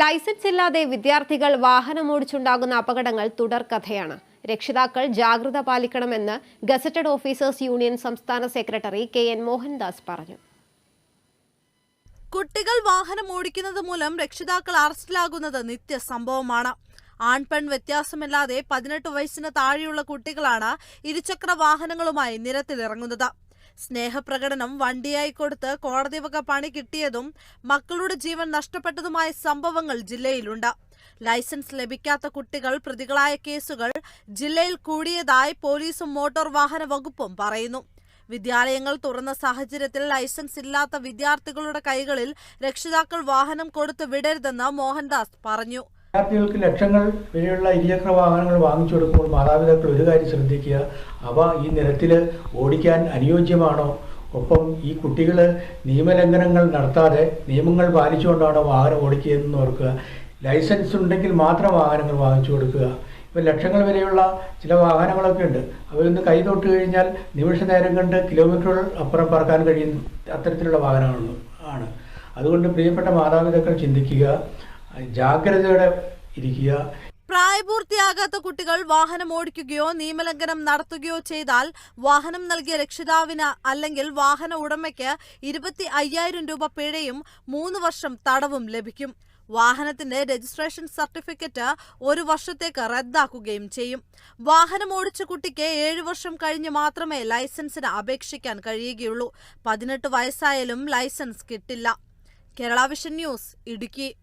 Licence ഇല്ലാതെ വിദ്യാർത്ഥികൾ വാഹനമോടിച്ചുണ്ടാകുന്ന അപകടങ്ങൾ തുടർക്കഥയാണ് രക്ഷിതാക്കൾ ജാഗ്രത പാലിക്കണമെന്ന് ഗസറ്റഡ് ഓഫീസേഴ്സ് യൂണിയൻ സംസ്ഥാന സെക്രട്ടറി കെ എൻ മോഹൻദാസ് പറഞ്ഞു. കുട്ടികൾ വാഹനം ഓടിക്കുന്നത് മൂലം രക്ഷിതാക്കൾ അറസ്റ്റിലാകുന്നത് നിത്യ നിത്യസംഭവമാണ് ആൺപെൺ വ്യത്യാസമില്ലാതെ പതിനെട്ട് വയസ്സിന് താഴെയുള്ള കുട്ടികളാണ് ഇരുചക്ര വാഹനങ്ങളുമായി നിരത്തിലിറങ്ങുന്നത്. സ്നേഹപ്രകടനം വണ്ടിയായി കൊടുത്ത് കോടതി വക പണി കിട്ടിയതും മക്കളുടെ ജീവൻ നഷ്ടപ്പെട്ടതുമായ സംഭവങ്ങൾ ജില്ലയിലുണ്ട്. ലൈസൻസ് ലഭിക്കാത്ത കുട്ടികൾ പ്രതികളായ കേസുകൾ ജില്ലയിൽ കൂടിയതായി പോലീസും മോട്ടോർ വാഹന വകുപ്പും പറയുന്നു. വിദ്യാലയങ്ങൾ തുറന്ന സാഹചര്യത്തിൽ ലൈസൻസ് ഇല്ലാത്ത വിദ്യാർത്ഥികളുടെ കൈകളിൽ രക്ഷിതാക്കൾ വാഹനം കൊടുത്തു വിടരുതെന്ന് മോഹൻദാസ് പറഞ്ഞു. വിദ്യാർത്ഥികൾക്ക് ലക്ഷങ്ങൾ വരെയുള്ള ഇരുചക്ര വാഹനങ്ങൾ വാങ്ങിച്ചു കൊടുക്കുമ്പോൾ മാതാപിതാക്കൾ ഒരു കാര്യം ശ്രദ്ധിക്കുക. അവ ഈ നിരത്തിൽ ഓടിക്കാൻ അനുയോജ്യമാണോ? ഒപ്പം ഈ കുട്ടികൾ നിയമലംഘനങ്ങൾ നടത്താതെ നിയമങ്ങൾ പാലിച്ചുകൊണ്ടാണോ വാഹനം ഓടിക്കുന്നതെന്ന് ഓർക്കുക. ലൈസൻസ് ഉണ്ടെങ്കിൽ മാത്രം വാഹനങ്ങൾ വാങ്ങിച്ചു കൊടുക്കുക. ഇപ്പം ലക്ഷങ്ങൾ വരെയുള്ള ചില വാഹനങ്ങളൊക്കെ ഉണ്ട്. അവയൊന്ന് കൈ തൊട്ട് കഴിഞ്ഞാൽ നിമിഷ നേരം കണ്ട് കിലോമീറ്ററുകൾ അപ്പുറം പറക്കാൻ കഴിയുന്ന അത്തരത്തിലുള്ള വാഹനങ്ങളാണ് ആണ്. അതുകൊണ്ട് പ്രിയപ്പെട്ട മാതാപിതാക്കൾ ചിന്തിക്കുക. ജാഗ്രതയോടെ ഇരിക്കുക. പ്രായപൂർത്തിയാകാത്ത കുട്ടികൾ വാഹനം ഓടിക്കുകയോ നിയമലംഘനം നടത്തുകയോ ചെയ്താൽ വാഹനം നൽകിയ രക്ഷിതാവിന് അല്ലെങ്കിൽ വാഹന ഉടമയ്ക്ക് ഇരുപത്തി അയ്യായിരം രൂപ പിഴയും മൂന്ന് വർഷം തടവും ലഭിക്കും. വാഹനത്തിന്റെ രജിസ്ട്രേഷൻ സർട്ടിഫിക്കറ്റ് ഒരു വർഷത്തേക്ക് റദ്ദാക്കുകയും ചെയ്യും. വാഹനം ഓടിച്ച കുട്ടിക്ക് ഏഴു വർഷം കഴിഞ്ഞ് മാത്രമേ ലൈസൻസിന് അപേക്ഷിക്കാൻ കഴിയുകയുള്ളൂ. പതിനെട്ട് വയസ്സായാലും ലൈസൻസ് കിട്ടില്ല. Kerala Vision News Idukki.